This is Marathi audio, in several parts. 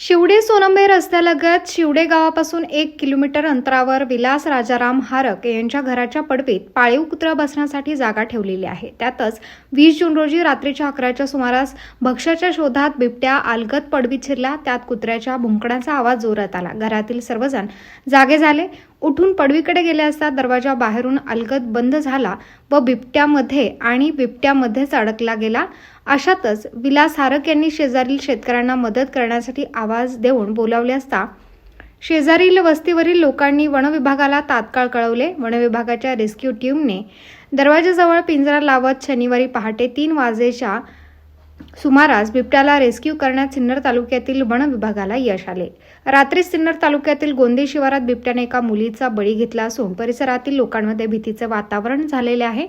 शिवडे सोनंबे रस्त्यालगत शिवडे गावापासून एक किलोमीटर अंतरावर विलास राजाराम हारक यांच्या घराच्या पडवीत पाळीव कुत्रा बसण्यासाठी जागा ठेवलेली आहे. त्यातच वीस जून रोजी रात्रीच्या अकराच्या सुमारास भक्ष्याच्या शोधात बिबट्या आलगत पडवीत शिरला. त्यात कुत्र्याच्या भुंकण्याचा आवाज जोरात आला. घरातील सर्वजण जागे झाले. उठून पडवीकडे गेले असता दरवाजा बाहेरून अलगद बंद झाला व बिबट्यामध्ये आणि बिबट्यामध्येच अडकला गेला. अशातच विलास हारक यांनी शेजारील शेतकऱ्यांना मदत करण्यासाठी आवाज देऊन बोलावले असता शेजारील वस्तीवरील लोकांनी वनविभागाला तात्काळ कळवले. वनविभागाच्या रेस्क्यू टीमने दरवाजाजवळ पिंजरा लावत शनिवारी पहाटे तीन वाजेच्या सुमारास बिबट्याला रेस्क्यू करण्यात सिन्नर तालुक्यातील वन विभागाला यश आले. रात्री सिन्नर तालुक्यातील गोंदे शिवारात बिबट्याने एका मुलीचा बळी घेतला असून परिसरातील लोकांमध्ये भीतीचे वातावरण झालेले आहे.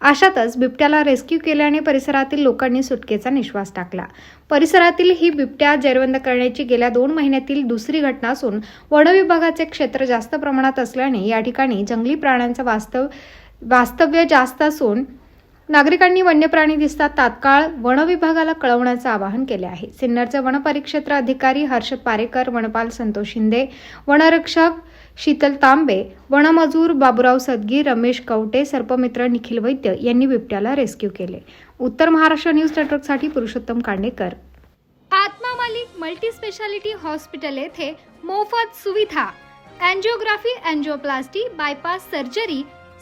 अशातच बिबट्याला रेस्क्यू केल्याने परिसरातील लोकांनी सुटकेचा निश्वास टाकला. परिसरातील ही बिबट्या जेरबंद करण्याची गेल्या दोन महिन्यातील दुसरी घटना असून वन विभागाचे क्षेत्र जास्त प्रमाणात असल्याने या ठिकाणी जंगली प्राण्यांचं वास्तव वास्तव्य जास्त असून नागरिकांनी वन्य प्राणी दिसतात तात्काळ वन विभागाला कळवण्याचं आवाहन केले आहे. सिन्नरचे वनपरिक्षेत्र अधिकारी हर्षद पारेकर वनपाल संतोष शिंदे वनरक्षक शीतल तांबे वनमजूर बाबुराव सदगी रमेश कवटे सर्पमित्र निखिल वैद्य यांनी बिबट्याला रेस्क्यू केले. उत्तर महाराष्ट्र न्यूज नेटवर्कसाठी पुरुषोत्तम कांडेकर. आत्मा मालिक मल्टी स्पेशालिटी हॉस्पिटल येथे मोफत सुविधा. Angiography angioplasty bypass surgery